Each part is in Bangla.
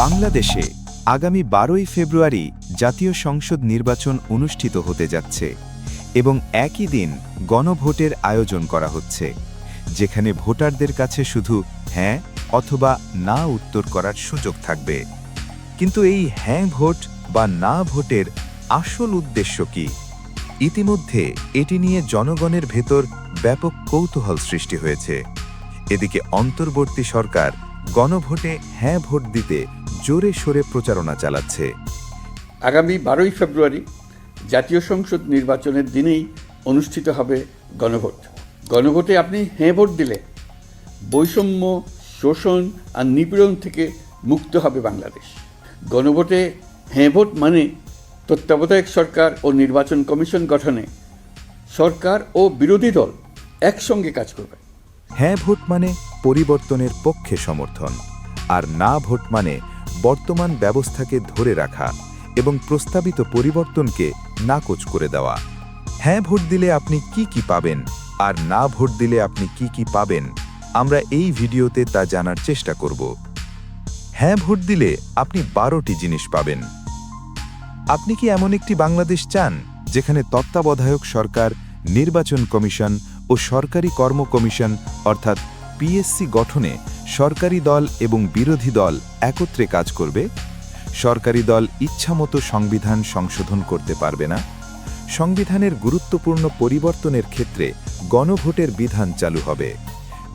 বাংলাদেশে আগামী বারোই ফেব্রুয়ারি জাতীয় সংসদ নির্বাচন অনুষ্ঠিত হতে যাচ্ছে এবং একই দিন গণভোটের আয়োজন করা হচ্ছে, যেখানে ভোটারদের কাছে শুধু হ্যাঁ অথবা না উত্তর করার সুযোগ থাকবে। কিন্তু এই হ্যাঁ ভোট বা না ভোটের আসল উদ্দেশ্য কি? ইতিমধ্যে এটি নিয়ে জনগণের ভেতর ব্যাপক কৌতূহল সৃষ্টি হয়েছে। এদিকে অন্তর্বর্তী সরকার গণভোটে হ্যাঁ ভোট দিতে জোরে সোরে প্রচারণা চালাচ্ছে। আগামী বারোই ফেব্রুয়ারি জাতীয় সংসদ নির্বাচনের দিনেই অনুষ্ঠিত হবে গণভোট। গণভোটে আপনি হ্যাঁ ভোট দিলে বৈষম্য শোষণ আর নিপীড়ন থেকে মুক্ত হবে বাংলাদেশ। গণভোটে হ্যাঁ ভোট মানে তত্ত্বাবধায়ক সরকার ও নির্বাচন কমিশন গঠনে সরকার ও বিরোধী দল একসঙ্গে কাজ করবে। হ্যাঁ ভোট মানে পরিবর্তনের পক্ষে সমর্থন আর না ভোট মানে বর্তমান ব্যবস্থাকে ধরে রাখা এবং প্রস্তাবিত পরিবর্তনকে নাকচ করে দেওয়া। হ্যাঁ ভোট দিলে আপনি কি কি পাবেন আর না ভোট দিলে আপনি কি কি পাবেন, আমরা এই ভিডিওতে তা জানার চেষ্টা করব। হ্যাঁ ভোট দিলে আপনি বারোটি জিনিস পাবেন। আপনি কি এমন একটি বাংলাদেশ চান যেখানে তত্ত্বাবধায়ক সরকার, নির্বাচন কমিশন ও সরকারি কর্ম কমিশন অর্থাৎ পিএসসি গঠনে সরকারি দল এবং বিরোধী দল একত্রে কাজ করবে। সরকারি দল ইচ্ছামতো সংবিধান সংশোধন করতে পারবে না। সংবিধানের গুরুত্বপূর্ণ পরিবর্তনের ক্ষেত্রে গণভোটের বিধান চালু হবে।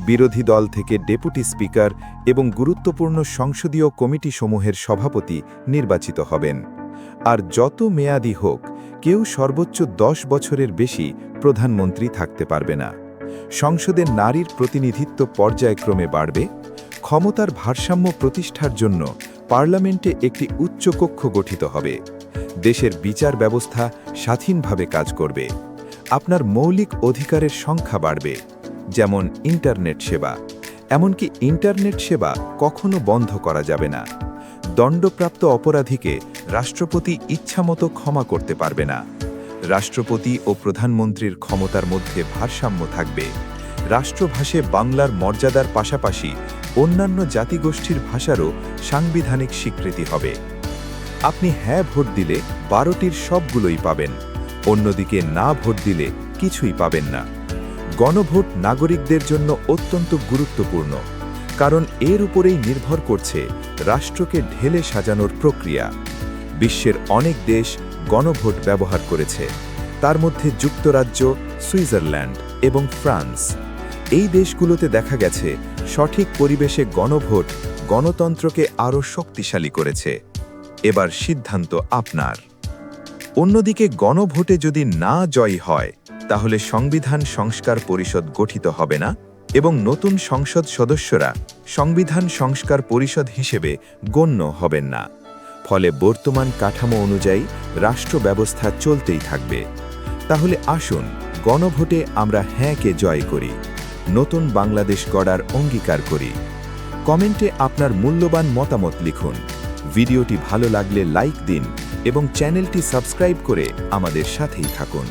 বিরোধী দল থেকে ডেপুটি স্পিকার এবং গুরুত্বপূর্ণ সংসদীয় কমিটিসমূহের সভাপতি নির্বাচিত হবেন। আর যত মেয়াদি হোক, কেউ সর্বোচ্চ দশ বছরের বেশি প্রধানমন্ত্রী থাকতে পারবে না। সংসদে নারীর প্রতিনিধিত্ব পর্যায়ক্রমে বাড়বে। ক্ষমতার ভারসাম্য প্রতিষ্ঠার জন্য পার্লামেন্টে একটি উচ্চকক্ষ গঠিত হবে। দেশের বিচার ব্যবস্থা স্বাধীনভাবে কাজ করবে। আপনার মৌলিক অধিকারের সংখ্যা বাড়বে, যেমন ইন্টারনেট সেবা। এমনকি ইন্টারনেট সেবা কখনো বন্ধ করা যাবে না। দণ্ডপ্রাপ্ত অপরাধীকে রাষ্ট্রপতি ইচ্ছামতো ক্ষমা করতে পারবে না। রাষ্ট্রপতি ও প্রধানমন্ত্রীর ক্ষমতার মধ্যে ভারসাম্য থাকবে। রাষ্ট্রভাষে বাংলার মর্যাদার পাশাপাশি অন্যান্য জাতিগোষ্ঠীর ভাষারও সাংবিধানিক স্বীকৃতি হবে। আপনি হ্যাঁ ভোট দিলে বারোটির সবগুলোই পাবেন, অন্যদিকে না ভোট দিলে কিছুই পাবেন না। গণভোট নাগরিকদের জন্য অত্যন্ত গুরুত্বপূর্ণ, কারণ এর উপরেই নির্ভর করছে রাষ্ট্রকে ঢেলে সাজানোর প্রক্রিয়া। বিশ্বের অনেক দেশ গণভোট ব্যবহার করেছে, তার মধ্যে যুক্তরাজ্য, সুইজারল্যান্ড এবং ফ্রান্স। এই দেশগুলোতে দেখা গেছে, সঠিক পরিবেশে গণভোট গণতন্ত্রকে আরও শক্তিশালী করেছে। এবার সিদ্ধান্ত আপনার। অন্যদিকে গণভোটে যদি না জয়ী হয়, তাহলে সংবিধান সংস্কার পরিষদ গঠিত হবে না এবং নতুন সংসদ সদস্যরা সংবিধান সংস্কার পরিষদ হিসেবে গণ্য হবেন না। ফলে বর্তমান কাঠামো অনুযায়ী রাষ্ট্র ব্যবস্থা চলতেই থাকবে। তাহলে আসুন, গণভোটে আমরা হ্যাঁকে জয় করি। নতুন বাংলাদেশ গড়ার অঙ্গীকার করি। কমেন্টে আপনার মূল্যবান মতামত লিখুন। ভিডিওটি ভালো লাগলে লাইক দিন এবং চ্যানেলটি সাবস্ক্রাইব করে আমাদের সাথেই থাকুন।